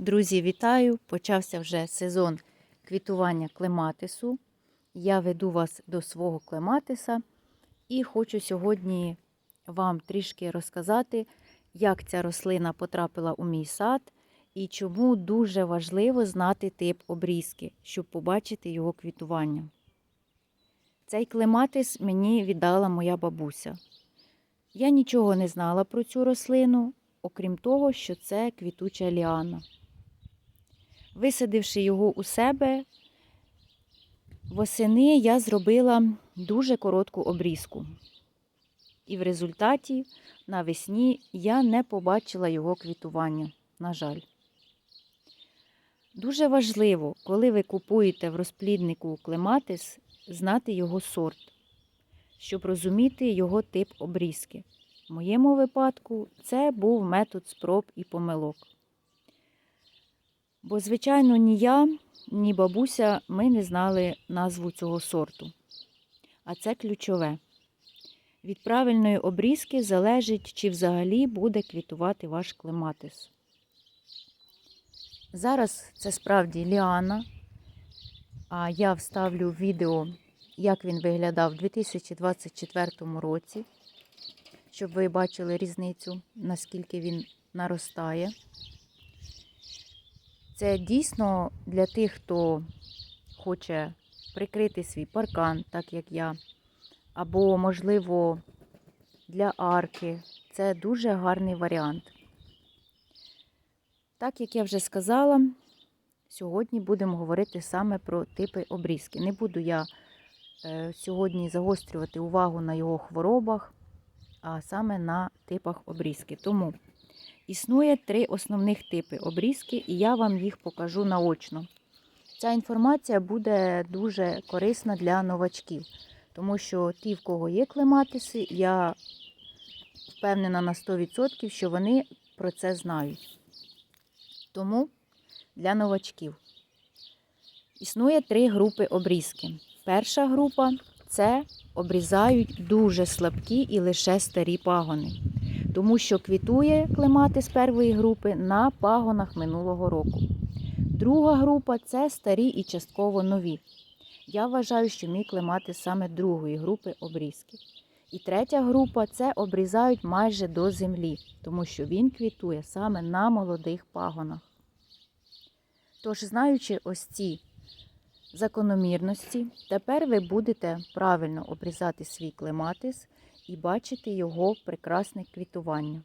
Друзі, вітаю! Почався вже сезон квітування клематису. Я веду вас до свого клематиса і хочу сьогодні вам трішки розказати, як ця рослина потрапила у мій сад і чому дуже важливо знати тип обрізки, щоб побачити його квітування. Цей клематис мені віддала моя бабуся. Я нічого не знала про цю рослину, окрім того, що це квітуча ліана. Висадивши його у себе, восени я зробила дуже коротку обрізку. І в результаті навесні я не побачила його квітування, на жаль. Дуже важливо, коли ви купуєте в розпліднику клематис, знати його сорт, щоб розуміти його тип обрізки. В моєму випадку це був метод спроб і помилок. Бо, звичайно, ні я, ні бабуся ми не знали назву цього сорту. А це ключове. Від правильної обрізки залежить, чи взагалі буде квітувати ваш клематис. Зараз це справді ліана, а я вставлю відео, як він виглядав у 2024 році, щоб ви бачили різницю, наскільки він наростає. Це дійсно для тих, хто хоче прикрити свій паркан, так як я, або, можливо, для арки. Це дуже гарний варіант. Так як я вже сказала, сьогодні будемо говорити саме про типи обрізки. Не буду я е, сьогодні загострювати увагу на його хворобах, а саме на типах обрізки. Тому Існує три основних типи обрізки, і я вам їх покажу наочно. Ця інформація буде дуже корисна для новачків, тому що ті, в кого є клематиси, я впевнена на 100%, що вони про це знають. Тому для новачків існує три групи обрізки. Перша група це обрізають дуже слабкі і лише старі пагони тому що квітує клемати з першої групи на пагонах минулого року. Друга група це старі і частково нові. Я вважаю, що мій клемати саме другої групи обрізки. І третя група це обрізають майже до землі, тому що він квітує саме на молодих пагонах. Тож, знаючи ось ці закономірності, тепер ви будете правильно обрізати свій клематис і бачити його прекрасне квітування.